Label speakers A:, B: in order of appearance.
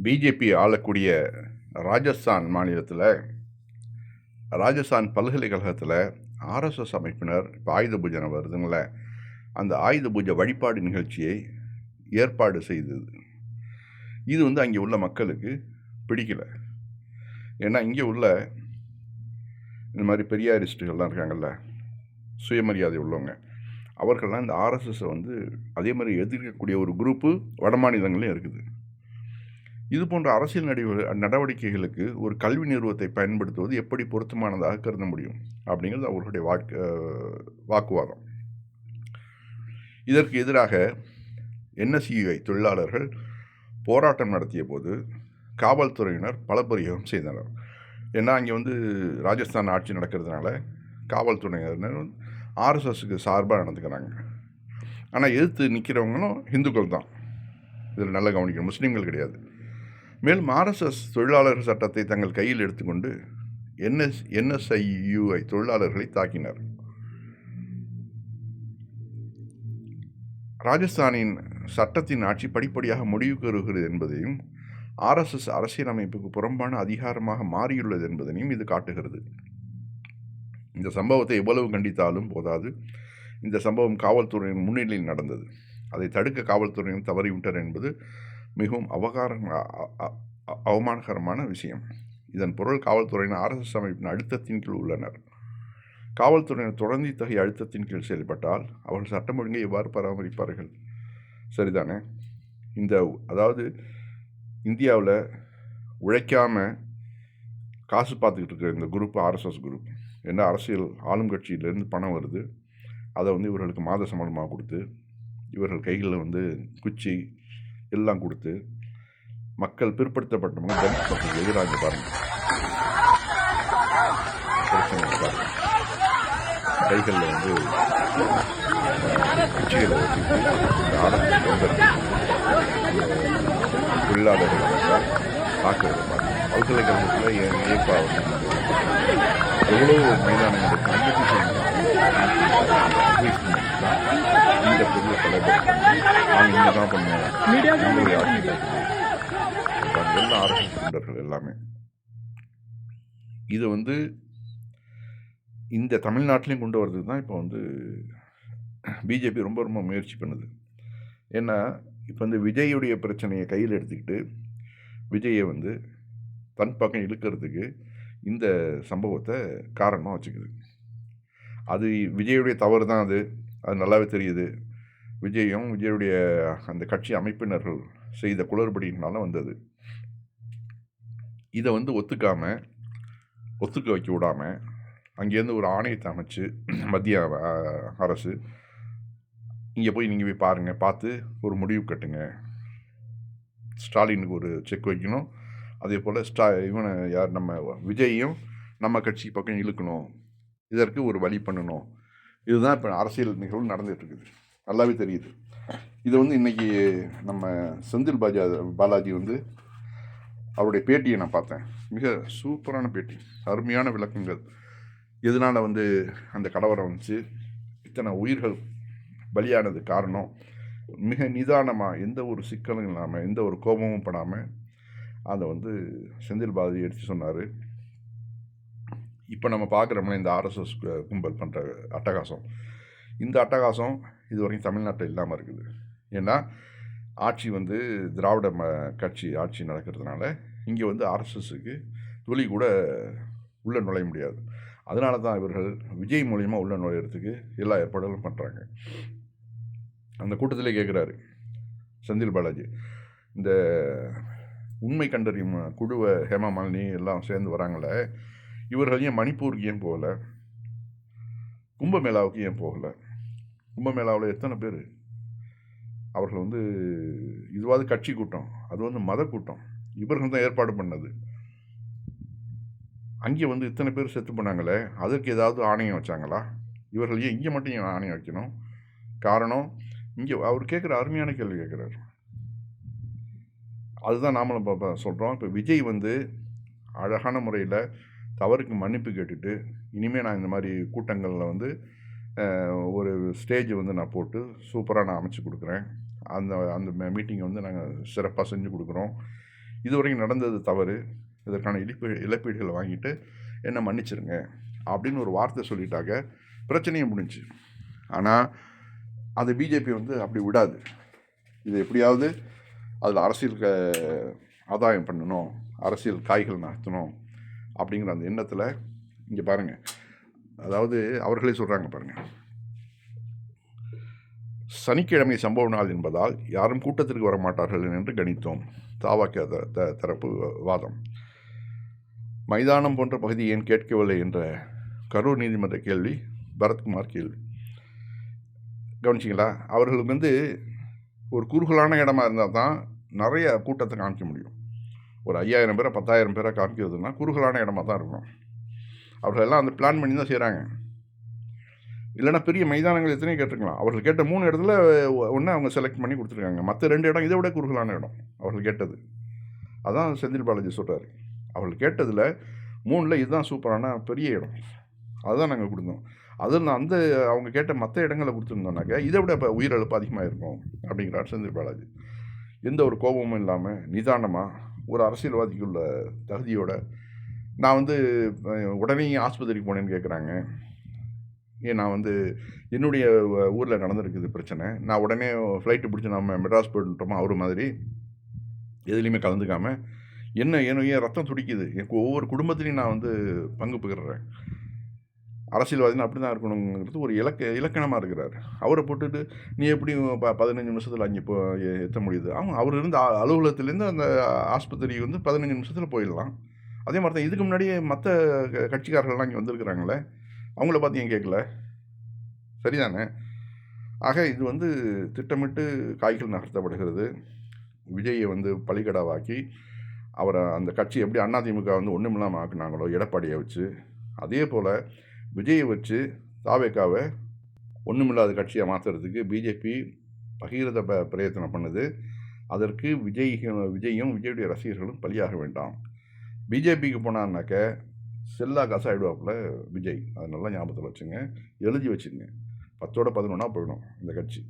A: BJP ஆளக்கூடிய ராஜஸ்தான் மாநிலத்தில் ராஜஸ்தான் பல்கலைக்கழகத்தில் ஆர்எஸ்எஸ் அமைப்பினர் இப்போ ஆயுத பூஜை வருதுங்கள அந்த ஆயுத பூஜை வழிபாடு நிகழ்ச்சியை ஏற்பாடு செய்தது. இது வந்து அங்கே உள்ள மக்களுக்கு பிடிக்கல. ஏன்னா இங்கே உள்ள இந்த மாதிரி பெரியாரிஸ்ட்டுகள்லாம் இருக்காங்கல்ல சுயமரியாதை உள்ளவங்க அவர்கள்லாம் இந்த ஆர்எஸ்எஸ்ஸை வந்து அதே மாதிரி எதிர்க்கக்கூடிய ஒரு குரூப்பு வட மாநிலங்களையும் இருக்குது. இது போன்ற அரசியல் நடிவு நடவடிக்கைகளுக்கு ஒரு கல்வி நிறுவனத்தை பயன்படுத்துவது எப்படி பொருத்தமானதாக கருத முடியும்? அப்படிங்கிறது அவர்களுடைய வாக்கு வாக்குவாதம். இதற்கு எதிராக என்எஸ்யூஐ தொழிலாளர்கள் போராட்டம் நடத்திய போது காவல்துறையினர் பல பிரயோகம் செய்தனர். ஏன்னா அங்கே வந்து ராஜஸ்தான் ஆட்சி நடக்கிறதுனால காவல்துறையினர் ஆர்எஸ்எஸ்க்கு சார்பாக நடந்துக்கிறாங்க. ஆனால் எதிர்த்து நிற்கிறவங்களும் இந்துக்கள் தான். இதில் நல்லா கவனிக்கணும். முஸ்லீம்கள் கிடையாது. மேலும் ஆர்எஸ்எஸ் தொழிலாளர் சட்டத்தை தங்கள் கையில் எடுத்துக்கொண்டு என்எஸ் என்எஸ்ஐயுஐ தொழிலாளர்களை தாக்கினர். ராஜஸ்தானின் சட்டத்தின் ஆட்சி படிப்படியாக முடிவுக்கு வருகிறது என்பதையும் ஆர்எஸ்எஸ் அரசியலமைப்புக்கு புறம்பான அதிகாரமாக மாறியுள்ளது என்பதனையும் இது காட்டுகிறது. இந்த சம்பவத்தை எவ்வளவு கண்டித்தாலும் போதாது. இந்த சம்பவம் காவல்துறையின் முன்னிலையில் நடந்தது. அதை தடுக்க காவல்துறையினர் தவறிவிட்டனர் என்பது மிகவும் அவகார அவமானகரமான விஷயம். இதன் பொருள் காவல்துறையினர் ஆர்எஸ்எஸ் அமைப்பின் அழுத்தத்தின் கீழ் உள்ளனர். காவல்துறையினர் தொடர்ந்து இத்தகைய அழுத்தத்தின் கீழ் செயல்பட்டால் அவர்கள் சட்டம் ஒழுங்கை எவ்வாறு பராமரிப்பார்கள்? சரிதானே? இந்த அதாவது இந்தியாவில் உழைக்காமல் காசு பார்த்துக்கிட்டு இருக்கிற இந்த குரூப் ஆர்எஸ்எஸ் குரூப் என்ன அரசியல் ஆளும் கட்சியிலேருந்து பணம் வருது அதை வந்து இவர்களுக்கு மாத சம்பளமாக கொடுத்து இவர்கள் கைகளில் வந்து குச்சி எல்லாம் கொடுத்து மக்கள் பிற்படுத்தப்பட்டவங்க தலித் மக்களுக்கு எதிராக பாருங்க. கைகளில் வந்து குச்சிகளை தொழிலாளர்கள் தாக்குறது பாருங்க. பல்கலைக்கழகத்தில் என் ஏப்பா எவ்வளோ மைதானங்கள் கண்டிப்பாக நாங்கள் இங்கே தான் பண்ணுவோம் நம்மளுடைய ஆட்சியில் எல்லா அரசியல் தொண்டர்கள் எல்லாமே இது வந்து இந்த தமிழ்நாட்டிலையும் கொண்டு வர்றது தான் இப்போ வந்து பிஜேபி ரொம்ப ரொம்ப முயற்சி பண்ணுது. ஏன்னா இப்போ வந்து விஜயுடைய பிரச்சனையை கையில் எடுத்துக்கிட்டு விஜயை வந்து தன் பக்கம் இழுக்கிறதுக்கு இந்த சம்பவத்தை காரணமாக வச்சுக்குது. அது விஜயுடைய தவறு தான் அது. அது நல்லாவே தெரியுது. விஜயும் விஜயுடைய அந்த கட்சி அமைப்பினர்கள் செய்த குளறுபடியினால வந்தது. இதை வந்து ஒத்துக்காமல் ஒத்துக்க வைக்க விடாமல் அங்கேருந்து ஒரு ஆணையத்தை அமைச்சு மத்திய அரசு இங்கே போய் நீங்கள் போய் பாருங்கள் பார்த்து ஒரு முடிவு கட்டுங்க. ஸ்டாலினுக்கு ஒரு செக் வைக்கணும். அதே போல் ஸ்டா இவனை யார் நம்ம விஜயையும் நம்ம கட்சி பக்கம் இழுக்கணும். இதற்கு ஒரு வழி பண்ணணும். இதுதான் இப்போ அரசியல் நிகழ்வு நடந்துகிட்ருக்குது நல்லாவே தெரியுது. இதை வந்து இன்றைக்கி நம்ம செந்தில் பாஜா பாலாஜி வந்து அவருடைய பேட்டியை நான் பார்த்தேன். மிக சூப்பரான பேட்டி. அருமையான விளக்கங்கள். எதனால் வந்து அந்த கலவரம் வந்துச்சு? இத்தனை உயிர்கள் பலியானது காரணம்? மிக நிதானமாக எந்த ஒரு சிக்கலும் இல்லாமல் எந்த ஒரு கோபமும் படாமல் அதை வந்து செந்தில் பாலாஜி எடுத்து சொன்னார். இப்போ நம்ம பார்க்குறோம்னா இந்த ஆர்எஸ்எஸ் கும்பல் பண்ணுற அட்டகாசம். இந்த அட்டகாசம் இது வரைக்கும் தமிழ்நாட்டில் இல்லாமல் இருக்குது. ஏன்னா ஆட்சி வந்து திராவிட ம கட்சி ஆட்சி நடக்கிறதுனால இங்கே வந்து ஆர்எஸ்எஸ்க்கு துளி கூட உள்ளே நுழைய முடியாது. அதனால தான் இவர்கள் விஜய் மூலிமா உள்ளே நுழையிறதுக்கு எல்லா ஏற்பாடுகளும் பண்ணுறாங்க அந்த கூட்டத்திலே கேட்குறாரு செந்தில் பாலாஜி. இந்த உண்மை கண்டறியும் குழுவை ஹேமா மாலினி எல்லாம் சேர்ந்து வராங்களே இவர்கள் ஏன் மணிப்பூருக்கு ஏன் போகலை? கும்பமேளாவுக்கு ஏன் போகலை? கும்பமேளாவில் எத்தனை பேர்? அவர்கள் வந்து இதுவாது கட்சி கூட்டம் அது வந்து மத கூட்டம். இவர்கள் தான் ஏற்பாடு பண்ணது. அங்கே வந்து இத்தனை பேர் செத்து பண்ணாங்களே அதற்கு ஏதாவது ஆணையம் வச்சாங்களா? இவர்கள் ஏன் இங்கே மட்டும் ஏன் ஆணையம் வைக்கணும்? காரணம் இங்கே அவர் கேட்குற அருமையான கேள்வி கேட்குறாரு. அதுதான் நாமளும் இப்போ சொல்கிறோம் இப்போ விஜய் வந்து அழகான முறையில் தவறுக்கு மன்னிப்பு கேட்டுட்டு இனிமேல் நான் இந்த மாதிரி கூட்டங்களில் வந்து ஒரு ஸ்டேஜ் வந்து நான் போட்டு சூப்பராக நான் அமைச்சு கொடுக்குறேன். அந்த அந்த மீட்டிங்கை வந்து நாங்கள் சிறப்பாக செஞ்சு கொடுக்குறோம். இதுவரைக்கும் நடந்தது தவறு. இதற்கான இழப்பீ இழப்பீடுகளை வாங்கிட்டு என்னை மன்னிச்சிருங்க அப்படின்னு ஒரு வார்த்தை சொல்லிட்டாக்க பிரச்சனையும் முடிஞ்சு ஆனால் அது பிஜேபி வந்து அப்படி விடாது. இது எப்படியாவது அதில் அரசியல் க ஆதாயம் பண்ணணும் அரசியல் காய்கள் நகர்த்தணும் அப்படிங்கிற அந்த எண்ணத்தில் இங்கே பாருங்கள் அதாவது அவர்களே சொல்கிறாங்க பாருங்கள் சனிக்கிழமை சம்பவ நாள் என்பதால் யாரும் கூட்டத்திற்கு வர மாட்டார்கள் என்று கணித்தோம். தாவாக்க த த- தரப்பு வாதம். மைதானம் போன்ற பகுதி ஏன் கேட்கவில்லை என்ற கரூர் நீதிமன்ற கேள்வி பரத்குமார் கேள்வி. கவனிச்சிங்களா? அவர்களுக்கு வந்து ஒரு குறுகலான இடமா இருந்தால் தான் நிறைய கூட்டத்தை காமிக்க முடியும். ஒரு ஐயாயிரம் பேரை பத்தாயிரம் பேரை காமிக்கிறதுனா குறுகலான இடமா தான் இருக்கணும். அவர்கள் எல்லாம் அந்த பிளான் பண்ணி தான் செய்கிறாங்க இல்லைன்னா பெரிய மைதானங்கள் எத்தனையோ கேட்டிருக்கலாம். அவர்கள் கேட்ட மூணு இடத்துல ஒன்று அவங்க செலக்ட் பண்ணி கொடுத்துருக்காங்க. மற்ற ரெண்டு இடம் இதை விட குறுகலான இடம் அவர்கள் கேட்டது. அதான் செந்தில் பாலாஜி சொல்கிறார் அவர்கள் கேட்டதில் மூணில் இதுதான் சூப்பரான பெரிய இடம். அதுதான் நாங்கள் கொடுத்தோம். அதில் நான் அந்த அவங்க கேட்ட மற்ற இடங்களை கொடுத்துருந்தோம்னாக்க இதை விட இப்போ உயிரிழப்பு அதிகமாக இருக்கும் அப்படிங்கிறார் செந்தில் பாலாஜி. எந்த ஒரு கோபமும் இல்லாமல் நிதானமாக ஒரு அரசியல்வாதிக்குள்ள தகுதியோட நான் வந்து உடனே ஆஸ்பத்திரிக்கு போனேன்னு கேட்குறாங்க ஏன் நான் வந்து என்னுடைய ஊரில் நடந்திருக்குது பிரச்சனை. நான் உடனே ஃப்ளைட்டு பிடிச்சி நம்ம மெட்ராஸ் போயிட்டோமோ அவர் மாதிரி. எதுலேயுமே கலந்துக்காமல் என்ன என்ன ஏன் ரத்தம் துடிக்குது. எனக்கு ஒவ்வொரு குடும்பத்துலையும் நான் வந்து பங்கு பகிர்றேன் அரசியல்வாதினா அப்படி தான் இருக்கணுங்கிறது ஒரு இலக்க இலக்கணமாக இருக்கிறார். அவரை போட்டுட்டு நீ எப்படி ப பதினஞ்சு நிமிஷத்தில் அங்கே போ எத்த முடியுது? அவங்க அவர் இருந்து அ- அலுவலகத்துலேருந்து அந்த ஆஸ்பத்திரி வந்து பதினஞ்சு நிமிஷத்தில் போயிடலாம். அதே மாதிரி தான் இதுக்கு முன்னாடியே மற்ற க- கட்சிக்காரர்கள்லாம் இங்கே வந்திருக்கிறாங்களே அவங்கள பார்த்து ஏன் கேட்கல? சரிதானே? ஆக இது வந்து திட்டமிட்டு காய்கள் நகர்த்தப்படுகிறது. விஜயை வந்து பலிகடாவாக்கி அவரை அந்த கட்சி எப்படி அதிமுக வந்து ஒன்றுமில்லாமல் ஆக்குனாங்களோ எடப்பாடியை வச்சு அதே போல் விஜயை வச்சு தாவேக்காவை ஒன்றுமில்லாத கட்சியை மாற்றுறதுக்கு பிஜேபி பகீரத ப பிரயத்தனம் பண்ணுது. அதற்கு விஜய் விஜயும் விஜயுடைய ரசிகர்களும் பலியாக வேண்டாம். பிஜேபிக்கு போனான்னாக்க செல்லா காசு ஆகிடுவாப்புல விஜய். அது நல்லா ஞாபகத்தில் வச்சுங்க. எழுதி வச்சுங்க. பத்தோட பதினொன்றா போயிடும் இந்த கட்சி.